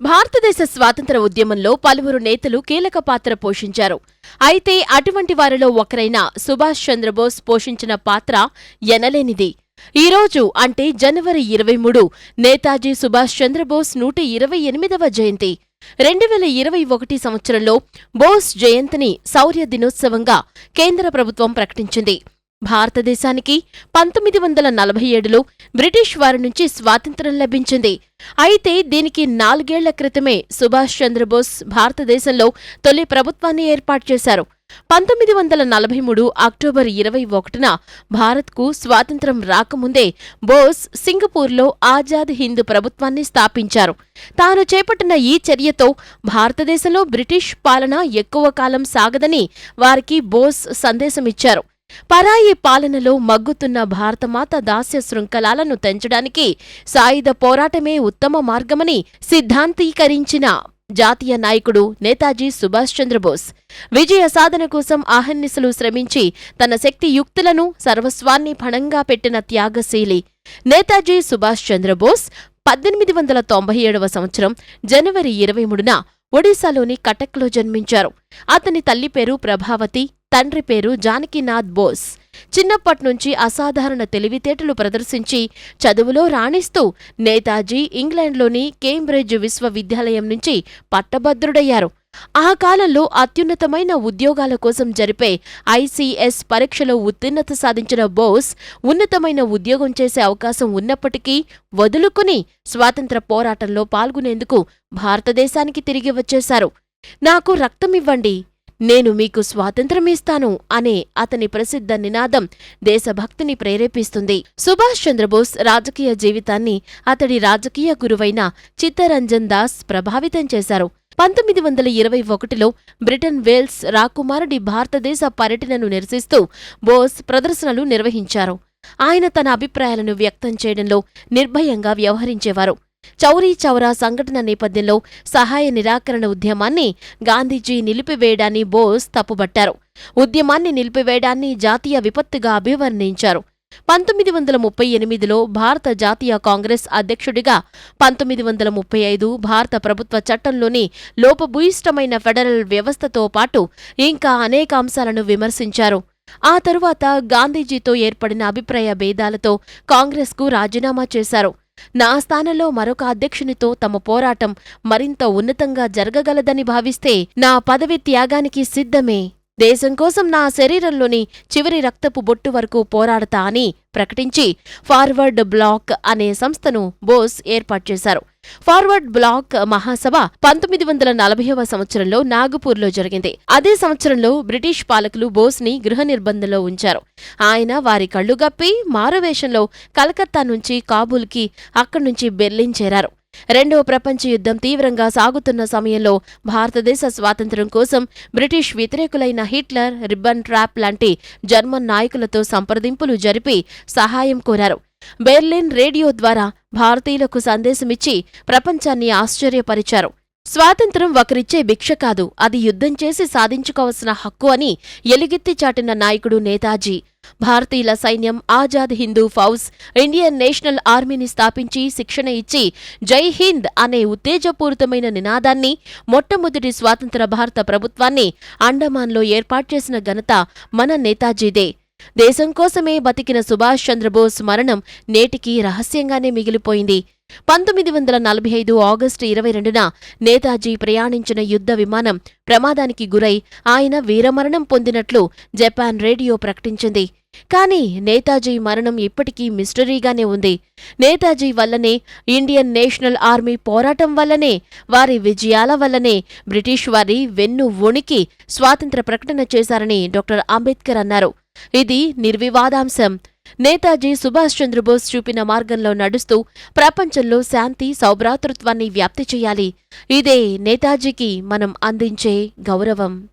భారతదేశ స్వాతంత్ర ఉద్యమంలో పలువురు నేతలు కీలక పాత్ర పోషించారు. అయితే అటువంటి వారిలో ఒకరైన సుభాష్ చంద్రబోస్ పోషించిన పాత్ర ఎనలేనిది. ఈ రోజు అంటే జనవరి ఇరవై మూడు నేతాజీ సుభాష్ చంద్రబోస్ నూట ఇరవై ఎనిమిదవ జయంతి. రెండు వేల ఇరవై ఒకటి సంవత్సరంలో బోస్ జయంతిని శౌర్య దినోత్సవంగా కేంద్ర ప్రభుత్వం ప్రకటించింది. భారతదేశానికి పంతొమ్మిది వందల నలభై ఏడులో బ్రిటిష్ వారి నుంచి స్వాతంత్రం లభించింది. అయితే దీనికి నాలుగేళ్ళ క్రితమే సుభాష్ చంద్రబోస్ భారతదేశంలో తొలి ప్రభుత్వాన్ని ఏర్పాటు చేశారు. పంతొమ్మిది వందల నలభై మూడు అక్టోబర్ ఇరవై ఒకటిన భారత్కు స్వాతంత్ర్యం రాకముందే బోస్ సింగపూర్లో ఆజాద్ హింద్ ప్రభుత్వాన్ని స్థాపించారు. తాను చేపట్టిన ఈ చర్యతో భారతదేశంలో బ్రిటిష్ పాలన ఎక్కువ కాలం సాగదని వారికి బోస్ సందేశమిచ్చారు. పరాయి పాలనలో మగ్గుతున్న భారతమాత దాస్య శృంఖలాలను తెంచడానికి సాయుధ పోరాటమే ఉత్తమ మార్గమని సిద్ధాంతీకరించిన జాతీయ నాయకుడు నేతాజీ సుభాష్ చంద్రబోస్. విజయ సాధన కోసం ఆహర్నిశలు శ్రమించి తన శక్తి యుక్తులను సర్వస్వాన్ని పణంగా పెట్టిన త్యాగశీలి నేతాజీ సుభాష్ చంద్రబోస్ పద్దెనిమిది వందల తొంభై ఏడవ సంవత్సరం జనవరి ఇరవై మూడున ఒడిశాలోని కటక్లో జన్మించారు. అతని తల్లి పేరు ప్రభావతి తండ్రి పేరు జానకీనాథ్ బోస్. చిన్నప్పట్నుంచి అసాధారణ తెలివితేటలు ప్రదర్శించి చదువులో రాణిస్తూ నేతాజీ ఇంగ్లాండ్లోని కేంబ్రిడ్జ్ విశ్వవిద్యాలయం నుంచి పట్టభద్రుడయ్యారు. ఆ కాలంలో అత్యున్నతమైన ఉద్యోగాల కోసం జరిపే ఐసీఎస్ పరీక్షలో ఉత్తీర్ణత సాధించిన బోస్ ఉన్నతమైన ఉద్యోగం చేసే అవకాశం ఉన్నప్పటికీ వదులుకుని స్వాతంత్ర పోరాటంలో పాల్గొనేందుకు భారతదేశానికి తిరిగి వచ్చేశారు. నాకు రక్తమివ్వండి. నేను మీకు స్వాతంత్రమిస్తాను అనే అతని ప్రసిద్ధ నినాదం దేశభక్తిని ప్రేరేపిస్తుంది. సుభాష్ చంద్రబోస్ రాజకీయ జీవితాన్ని అతడి రాజకీయ గురువైన చిత్తరంజన్ దాస్ ప్రభావితం చేశారు. పంతొమ్మిది వందల ఇరవై ఒకటిలో బ్రిటన్ వేల్స్ రాకుమారుడి భారతదేశ పర్యటనను నిరసిస్తూ బోస్ ప్రదర్శనలు నిర్వహించారు. ఆయన తన అభిప్రాయాలను వ్యక్తం చేయడంలో నిర్భయంగా వ్యవహరించేవారు. చౌరీ చౌరా సంఘటన నేపథ్యంలో సహాయ నిరాకరణ ఉద్యమాన్ని గాంధీజీ నిలిపివేయడాన్ని బోస్ తప్పుబట్టారు. ఉద్యమాన్ని నిలిపివేయడాన్ని జాతీయ విపత్తుగా అభివర్ణించారు. పంతొమ్మిది వందల ముప్పై ఎనిమిదిలో భారత జాతీయ కాంగ్రెస్ అధ్యక్షుడిగా పంతొమ్మిది వందల ముప్పై ఐదు భారత ప్రభుత్వ చట్టంలోని లోపభూయిష్టమైన ఫెడరల్ వ్యవస్థతో పాటు ఇంకా అనేక అంశాలను విమర్శించారు. ఆ తరువాత గాంధీజీతో ఏర్పడిన అభిప్రాయ భేదాలతో కాంగ్రెస్కు రాజీనామా చేశారు. నా స్థానంలో మరొక అధ్యక్షునితో తమ పోరాటం మరింత ఉన్నతంగా జరగగలదని భావిస్తే నా పదవి త్యాగానికి సిద్ధమే. దేశం కోసం నా శరీరంలోని చివరి రక్తపు బొట్టు వరకు పోరాడతా అని ప్రకటించి ఫార్వర్డ్ బ్లాక్ అనే సంస్థను బోస్ ఏర్పాటు చేశారు. ఫార్వర్డ్ బ్లాక్ మహాసభ పంతొమ్మిది వందల నలభైవ సంవత్సరంలో నాగపూర్లో జరిగింది. అదే సంవత్సరంలో బ్రిటిష్ పాలకులు బోస్ని గృహ నిర్బంధంలో ఉంచారు. ఆయన వారి కళ్ళుగప్పి మారువేషంలో కలకత్తా నుంచి కాబూల్కి అక్కడి నుంచి బెర్లిన్ చేరారు. రెండవ ప్రపంచ యుద్ధం తీవ్రంగా సాగుతున్న సమయంలో భారతదేశ స్వాతంత్ర్యం కోసం బ్రిటిష్ వ్యతిరేకులైన హిట్లర్ రిబ్బన్ ట్రాప్ లాంటి జర్మన్ నాయకులతో సంప్రదింపులు జరిపి సహాయం కోరారు. బెర్లిన్ రేడియో ద్వారా భారతీయులకు సందేశమిచ్చి ప్రపంచాన్ని ఆశ్చర్యపరిచారు. స్వాతంత్రం ఒకరిచ్చే భిక్ష కాదు అది యుద్ధం చేసి సాధించుకోవలసిన హక్కు అని ఎలుగెత్తి చాటిన నాయకుడు నేతాజీ. భారతీయుల సైన్యం ఆజాద్ హిందూ ఫౌజ్ ఇండియన్ నేషనల్ ఆర్మీని స్థాపించి శిక్షణ ఇచ్చి జై హింద్ అనే ఉత్తేజపూరితమైన నినాదాన్ని మొట్టమొదటి స్వాతంత్ర భారత ప్రభుత్వాన్ని అండమాన్లో ఏర్పాటు చేసిన ఘనత మన నేతాజీదే. దేశం కోసమే బతికిన సుభాష్ చంద్రబోస్ మరణం నేటికి రహస్యంగానే మిగిలిపోయింది. పంతొమ్మిది వందల నలభై ఐదు ఆగస్టు ఇరవై రెండున నేతాజీ ప్రయాణించిన యుద్ధ విమానం ప్రమాదానికి గురై ఆయన వీరమరణం పొందినట్లు జపాన్ రేడియో ప్రకటించింది. కానీ నేతాజీ మరణం ఇప్పటికీ మిస్టరీగానే ఉంది. నేతాజీ వల్లనే ఇండియన్ నేషనల్ ఆర్మీ పోరాటం వల్లనే వారి విజయాల వల్లనే బ్రిటిష్ వారి వెన్ను వణికి స్వాతంత్ర ప్రకటన చేశారని డాక్టర్ అంబేద్కర్ అన్నారు. ఇది నిర్వివాదాంశం. నేతాజీ సుభాష్ చంద్రబోస్ చూపిన మార్గంలో నడుస్తూ ప్రపంచంలో శాంతి సౌభ్రాతృత్వాన్ని వ్యాప్తి చేయాలి. ఇదే నేతాజీకి మనం అందించే గౌరవం.